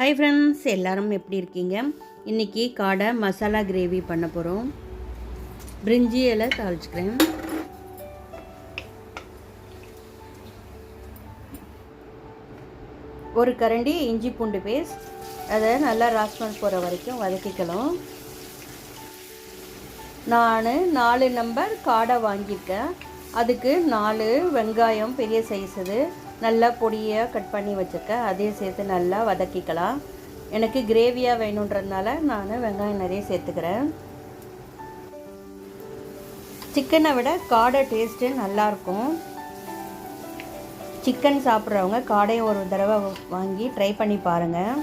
Hi friends எல்லோரும் எப்படி இருக்கீங்க? இன்றைக்கி காடை மசாலா கிரேவி பண்ண போகிறோம் பிரிஞ்சி இலை தாளிச்சுக்கிறேன். ஒரு கரண்டி இஞ்சி பூண்டு பேஸ்ட் அதை நல்லா ராஸ்மல் போகிற வரைக்கும் வதக்கிக்கலாம். நான் நாலு நம்பர் காடை வாங்கியிருக்கேன். அதுக்கு நாலு வெங்காயம் பெரிய சைஸ் இது நல்லா பொடியாக கட் பண்ணி வச்சுருக்கேன். அதையும் சேர்த்து நல்லா வதக்கிக்கலாம். எனக்கு கிரேவியாக வேணுன்றதுனால நான் வெங்காயம் நிறைய சேர்த்துக்கிறேன். சிக்கனை விட காடை டேஸ்ட்டு நல்லாயிருக்கும் சிக்கன் சாப்பிட்றவங்க காடையை ஒரு தடவை வாங்கி ட்ரை பண்ணி பாருங்கள்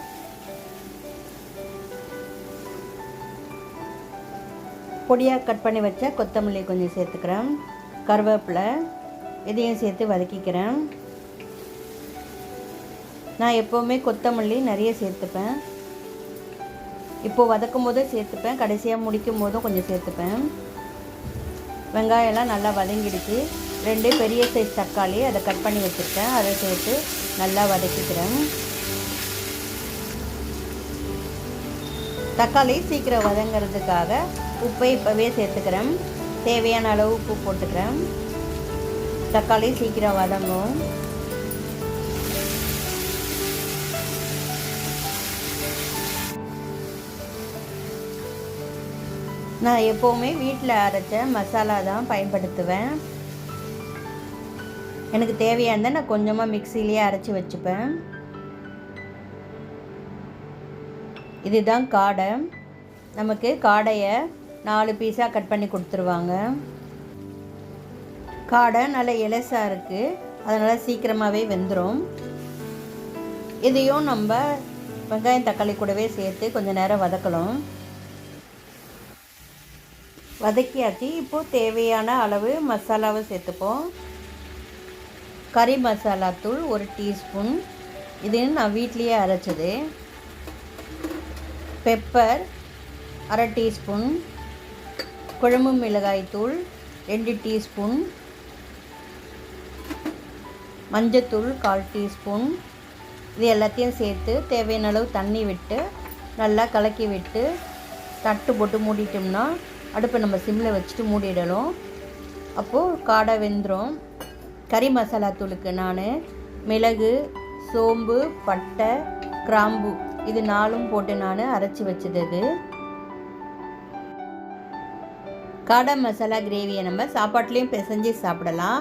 பொடியாக கட் பண்ணி வச்ச கொத்தமல்லி கொஞ்சம் சேர்த்துக்கிறேன். கருவேப்பிலை இதையும் சேர்த்து வதக்கிக்கிறேன். நான் எப்போவுமே கொத்தமல்லி நிறைய சேர்த்துப்பேன். இப்போது வதக்கும் போதே சேர்த்துப்பேன். கடைசியாக முடிக்கும் போதும் கொஞ்சம் சேர்த்துப்பேன். வெங்காயம்லாம் நல்லா வதங்கிடுச்சு. ரெண்டு பெரிய சைஸ் தக்காளி அதை கட் பண்ணி வச்சுருக்கேன். அதை சேர்த்து நல்லா வதக்கிக்கிறேன். தக்காளி சீக்கிரம் வதங்கிறதுக்காக உப்பை இப்போவே சேர்த்துக்கிறேன். தேவையான அளவு உப்பு போட்டுக்கிறேன். தக்காளி சீக்கிரம் வதங்கும் நான் எப்போவுமே வீட்டில் அரைச்ச மசாலா தான் பயன்படுத்துவேன். எனக்கு தேவையானதை நான் கொஞ்சமாக மிக்சிலேயே அரைச்சி வச்சுப்பேன். இதுதான் காடை நமக்கு காடையை நாலு பீஸாக கட் பண்ணி கொடுத்துருவாங்க. காடை நல்ல இலசாக இருக்குது அதனால் சீக்கிரமாகவே வெந்துடும் இதையும் நம்ம வெங்காயம் தக்காளி கூடவே சேர்த்து கொஞ்சம் நேரம் வதக்கலாம் வதக்கியாச்சு. இப்போது தேவையான அளவு மசாலாவை சேர்த்துப்போம். கறி மசாலா தூள் ஒரு டீஸ்பூன். இது நான் வீட்லேயே அரைச்சது. பெப்பர் அரை டீஸ்பூன். குழம்பு மிளகாய் தூள் ரெண்டு டீஸ்பூன். மஞ்சத்தூள் கால் டீஸ்பூன். இது எல்லாத்தையும் சேர்த்து தேவையான அளவு தண்ணி விட்டு நல்லா கலக்கி விட்டு தட்டு போட்டு மூடிட்டோம்னா அடுப்பை நம்ம சிம்மில் வச்சுட்டு மூடிடணும். அப்போது காடை வெந்துடும் கறி மசாலா தூளுக்கு நான் மிளகு சோம்பு பட்டை கிராம்பு இது நாலும் போட்டு நான் அரைச்சி வச்சது காடை மசாலா கிரேவியை நம்ம சாப்பாட்லேயும் பிசைஞ்சு சாப்பிடலாம்.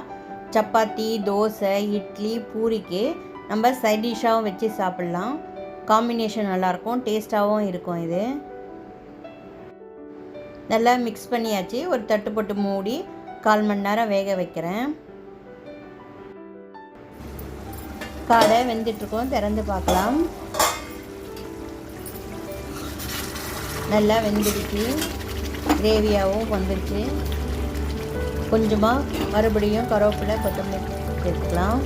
சப்பாத்தி தோசை இட்லி பூரிக்கு நம்ம சைட் டிஷ்ஷாகவும் வச்சு சாப்பிட்லாம். காம்பினேஷன் நல்லாயிருக்கும் டேஸ்ட்டாகவும் இருக்கும் இது. நல்லா மிக்ஸ் பண்ணியாச்சு. ஒரு தட்டு போட்டு மூடி கால் மணி நேரம் வேக வைக்கிறேன். காடை வெந்துட்டுருக்கோம். திறந்து பார்க்கலாம். நல்லா வெந்துடுச்சு. கிரேவியாகவும் வந்துடுச்சு கொஞ்சமாக மறுபடியும் கருவேப்பிலை கொத்தமல்லி சேர்த்துக்கலாம்.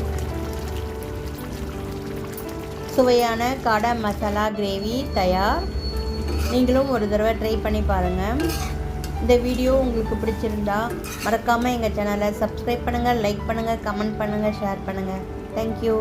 சுவையான காடை மசாலா கிரேவி தயார். நீங்களும் ஒரு தடவை ட்ரை பண்ணி பாருங்கள் இந்த வீடியோ உங்களுக்கு பிடிச்சிருந்தா மறக்காமல் எங்கள் சேனலை சப்ஸ்கிரைப் பண்ணுங்கள் லைக் பண்ணுங்கள் கமெண்ட் பண்ணுங்கள் ஷேர் பண்ணுங்கள் தேங்க்யூ